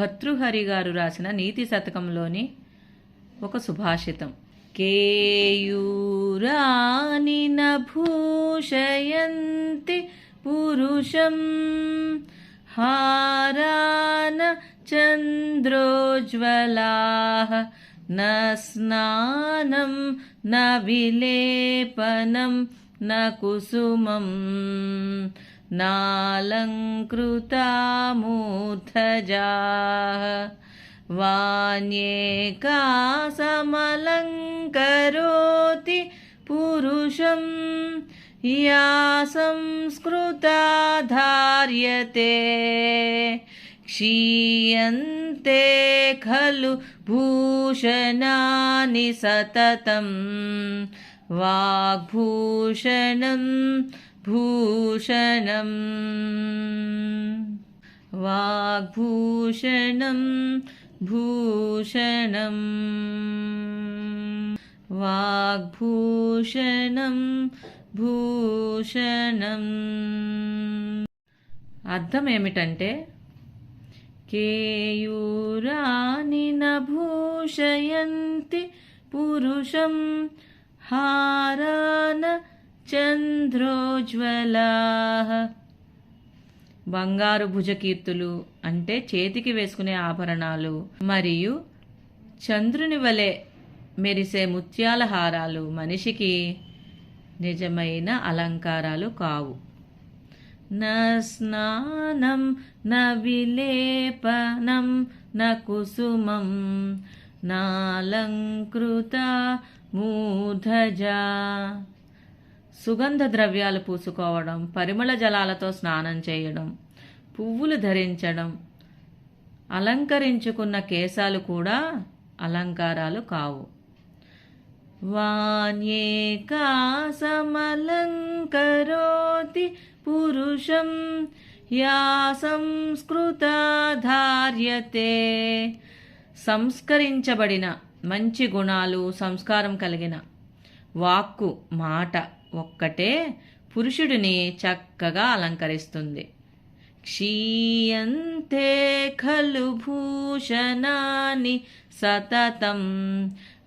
భర్తృహరి గారు రాసిన నీతి శతకంలోని ఒక సుభాషితం. కేయూరాని భూషయంతి పురుషం హారాన చంద్రోజ్వలా న స్నానం న విలేపనం న కుసుమం नालङ्कृतामूर्धजाः वान्येका समलङ्करोति पुरुषं या संस्कृता धार्यते क्षीयन्ते खलु भूषणानि सततं वाग्भूषणम् भूषणम् वाग्भूषणं भूषणम् వాగ్భూషణం భూషణం అర్థం ఏమిటంటే కేయూరాని నభూషయంతి పురుషం హారాన చంద్రోజ్వలా బంగారు భుజకీర్తులు అంటే చేతికి వేసుకునే ఆభరణాలు మరియు చంద్రుని వలె మెరిసే ముత్యాల హారాలు మనిషికి నిజమైన అలంకారాలు కావు. న స్నానం న విలేపనం న కుసుమం నాలంకృత మూధజా. సుగంధ ద్రవ్యాలు పూసుకోవడం పరిమళ జలాలతో స్నానం చేయడం పువ్వులు ధరించడం అలంకరించుకున్న కేశాలు కూడా అలంకారాలు కావు. వాణ్యేకా సమలంకరోతి పురుషం యా సంస్కృత ధార్యతే. సంస్కరించబడిన మంచి గుణాలు సంస్కారం కలిగిన వాక్కు మాట ఒక్కటే పురుషుడిని చక్కగా అలంకరిస్తుంది. క్షీయంతే ఖలు భూషణాని సతతం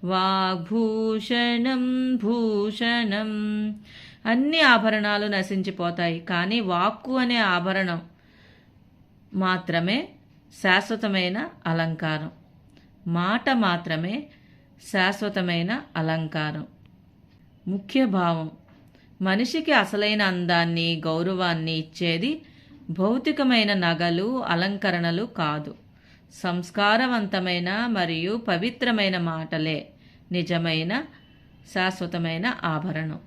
వాగ్భూషణం భూషణం. అన్ని ఆభరణాలు నశించిపోతాయి కానీ వాక్కు అనే ఆభరణం మాత్రమే శాశ్వతమైన అలంకారం. మాట మాత్రమే శాశ్వతమైన అలంకారం. ముఖ్య భావం మనిషికి అసలైన అందాన్ని గౌరవాన్ని ఇచ్చేది భౌతికమైన నగలు అలంకరణలు కాదు. సంస్కారవంతమైన మరియు పవిత్రమైన మాటలే నిజమైన శాశ్వతమైన ఆభరణం.